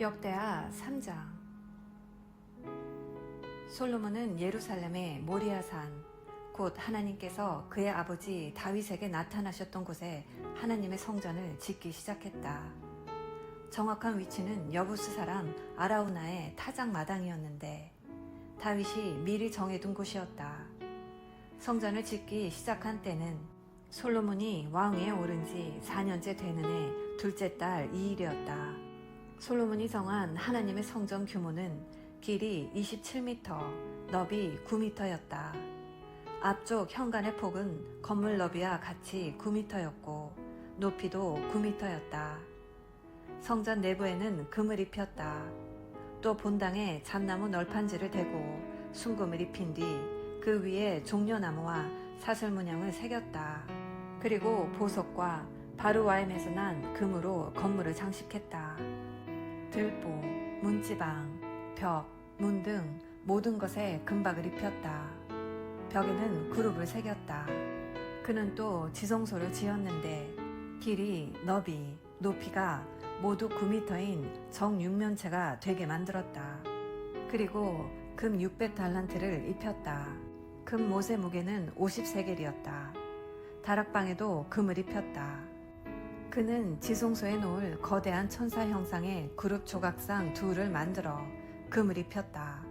역대하 3장 솔로몬은 예루살렘의 모리아산 곧 하나님께서 그의 아버지 다윗에게 나타나셨던 곳에 하나님의 성전을 짓기 시작했다. 정확한 위치는 여부스 사람 아라우나의 타작 마당이었는데 다윗이 미리 정해둔 곳이었다. 성전을 짓기 시작한 때는 솔로몬이 왕위에 오른 지 4년째 되는 해 둘째 달 2일이었다. 솔로몬이 정한 하나님의 성전 규모는 길이 27m, 너비 9m였다. 앞쪽 현관의 폭은 건물 너비와 같이 9m였고 높이도 9m였다. 성전 내부에는 금을 입혔다. 또 본당에 잣나무 널판지를 대고 순금을 입힌 뒤 그 위에 종려나무와 사슬 문양을 새겼다. 그리고 보석과 바루와임에서 난 금으로 건물을 장식했다. 들보, 문지방, 벽, 문 등 모든 것에 금박을 입혔다. 벽에는 그룹을 새겼다. 그는 또 지성소를 지었는데 길이, 너비, 높이가 모두 9m인 정육면체가 되게 만들었다. 그리고 금 600달란트를 입혔다. 금 못의 무게는 50세겔이었다. 다락방에도 금을 입혔다. 그는 지송소에 놓을 거대한 천사 형상의 그룹 조각상 둘을 만들어 금을 입혔다.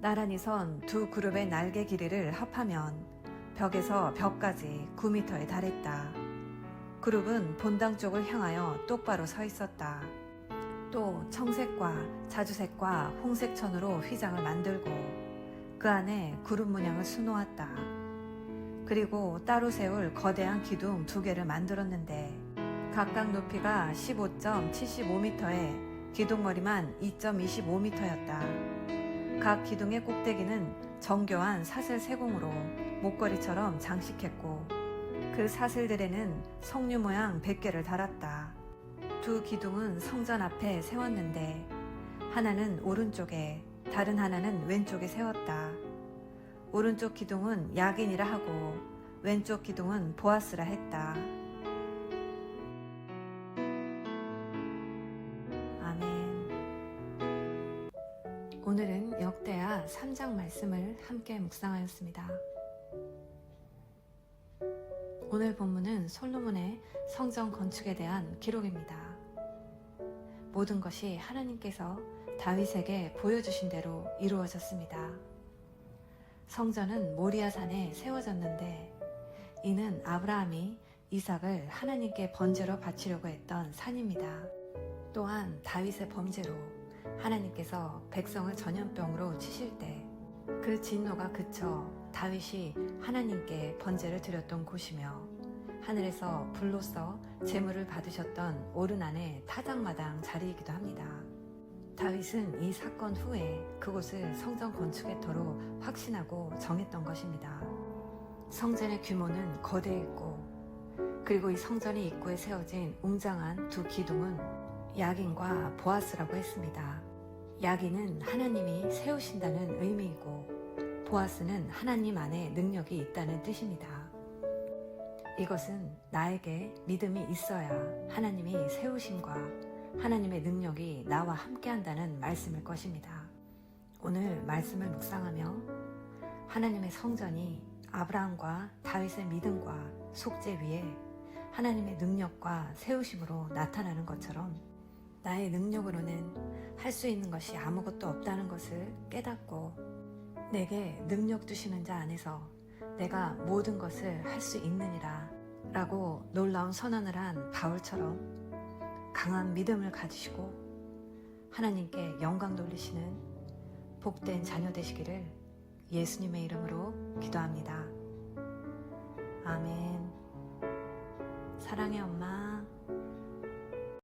나란히 선 두 그룹의 날개 길이를 합하면 벽에서 벽까지 9m에 달했다. 그룹은 본당 쪽을 향하여 똑바로 서 있었다. 또 청색과 자주색과 홍색 천으로 휘장을 만들고 그 안에 그룹 문양을 수놓았다. 그리고 따로 세울 거대한 기둥 두 개를 만들었는데 각각 높이가 15.75m에 기둥머리만 2.25m였다. 각 기둥의 꼭대기는 정교한 사슬 세공으로 목걸이처럼 장식했고 그 사슬들에는 석류 모양 100개를 달았다. 두 기둥은 성전 앞에 세웠는데 하나는 오른쪽에 다른 하나는 왼쪽에 세웠다. 오른쪽 기둥은 야긴이라 하고 왼쪽 기둥은 보아스라 했다. 오늘은 역대하 3장 말씀을 함께 묵상하였습니다. 오늘 본문은 솔로몬의 성전 건축에 대한 기록입니다. 모든 것이 하나님께서 다윗에게 보여주신 대로 이루어졌습니다. 성전은 모리아산에 세워졌는데 이는 아브라함이 이삭을 하나님께 번제로 바치려고 했던 산입니다. 또한 다윗의 범죄로 하나님께서 백성을 전염병으로 치실 때 그 진노가 그쳐 다윗이 하나님께 번제를 드렸던 곳이며 하늘에서 불로써 제물을 받으셨던 오르난의 타작마당 자리이기도 합니다. 다윗은 이 사건 후에 그곳을 성전 건축의 터로 확신하고 정했던 것입니다. 성전의 규모는 거대했고 그리고 이 성전의 입구에 세워진 웅장한 두 기둥은 야긴과 보아스라고 했습니다. 야긴은 하나님이 세우신다는 의미이고 보아스는 하나님 안에 능력이 있다는 뜻입니다. 이것은 나에게 믿음이 있어야 하나님이 세우심과 하나님의 능력이 나와 함께 한다는 말씀일 것입니다. 오늘 말씀을 묵상하며 하나님의 성전이 아브라함과 다윗의 믿음과 속죄 위에 하나님의 능력과 세우심으로 나타나는 것처럼 나의 능력으로는 할 수 있는 것이 아무것도 없다는 것을 깨닫고 내게 능력 주시는 자 안에서 내가 모든 것을 할 수 있느니라 라고 놀라운 선언을 한 바울처럼 강한 믿음을 가지시고 하나님께 영광 돌리시는 복된 자녀 되시기를 예수님의 이름으로 기도합니다. 아멘. 사랑의 엄마.